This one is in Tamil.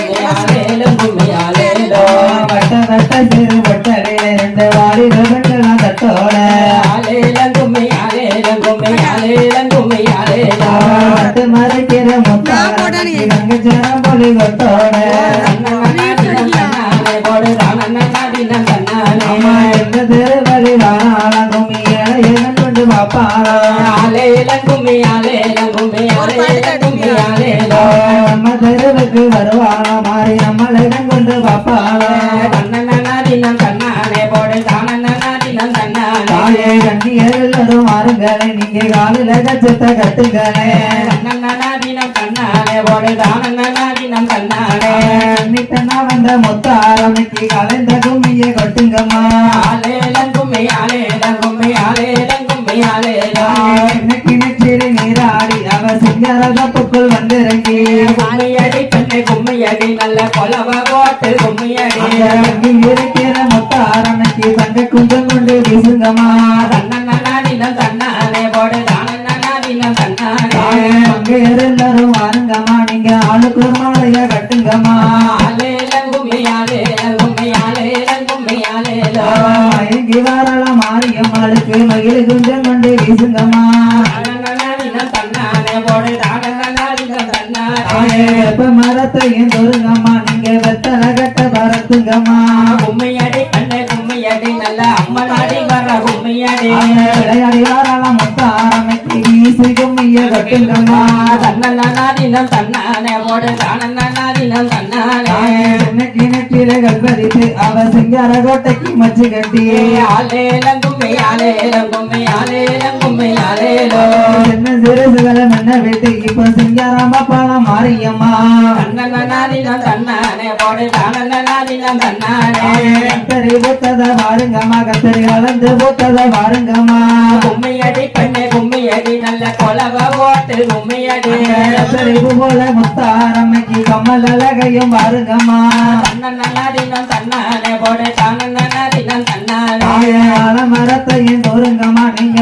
கும்மியாலேலும் கும்மியாலேலோ வட்ட வட்ட சிறு வட்டடையில ரெண்டு வாடி ரதங்களாம் தட்டோட ஆலேலம் கும்மியாலேலம் கும்மியாலேலம் கும்மியாலேலோ வட்டு மறைக்கிற பொலி கொட்டோட நம்ம தெருவுக்கு வருவாளம் மாறி நம்மளை கொண்டு பாப்பாளம் தன்னன்னாடினம் தன்னானே போடு தினம் தன்னானே தாயே கண்ணியர் எல்லாரும் மாறுங்களே நீங்க காலில கச்சத்தை கட்டுங்களே தன்னன்னாடினம் தன்னானே போடு தானன்னாடினம் கண்ணாலே கண்ணித்தனா வந்த ஆரம்பிக்கு கலைந்த கும்மிய கொட்டுங்கம்மா நீராடி அவ சிங்கரகப்புக்குள் வந்திறங்கி கும்மியடி பெண்ணை கும்மியடி நல்ல கொலவ போட்டு கும்மியடி இருக்கிற முத்தாரமைக்கு தங்க குஞ்சம் கொண்டு வீசுங்கம்மா தன்னன்னாடினம் தன்னானே போடு தானன்னாடினம் தன்னானே தாயே, அங்கே எல்லாரும் வாருங்கம்மா நீங்க ஆளுக்கு மாலைய கட்டுங்கம்மா ஆலேலம் மாரியம்மாளுக்கு மகிழ் குஞ்சம் கொண்டு வீசுங்கம்மா வெப்ப மரத்தையும் தொருங்கம்மா நீங்க வெத்தலை கட்ட பரத்துங்கம்மா உண்மையடி கண்ணை உண்மையடி நல்ல அம்மனாடி வர உண்மையடி விளையாடி வரலாம் ஆரம்பிக்கு வீசி கும்மிய கட்டுங்கம்மா தன்னன்னாடினம் தன்னானே போடு தானன்னாடினம் தன்னானே இன்னைக்கு கல்பரித்து அவ சிங்கார கோட்டைக்கு மச்சு கட்டி ஆலேலம் கும்மி ஆலேலம் கும்மி ஆலேலம் கும்மி ஆலேலோ சின்ன சிறுசுகளை மண்ண விட்டு இப்ப சிங்காராம பாலம் மாரியம்மா. தன்னன்னாடினம் தன்னானே போடு தானன்னாடினம் தன்னானே கத்தரி பூத்தத பாருங்கம்மா கத்தரி வளர்ந்து பூத்தத பாருங்கம்மா கும்மியடி பெண்ணை கும்மியடி நல்ல கொலவ ஓட்டு கும்மியடி. கத்தரி பூ போல முத்தாரம்மைக்கு கம்மல் அழகையும் பாருங்கம்மா தன்னன்னாடினம் தன்னானே போடு தானன்னாடினம் தன்னானே தாய ஆல மரத்தையும் தோருங்கம்மா நீங்க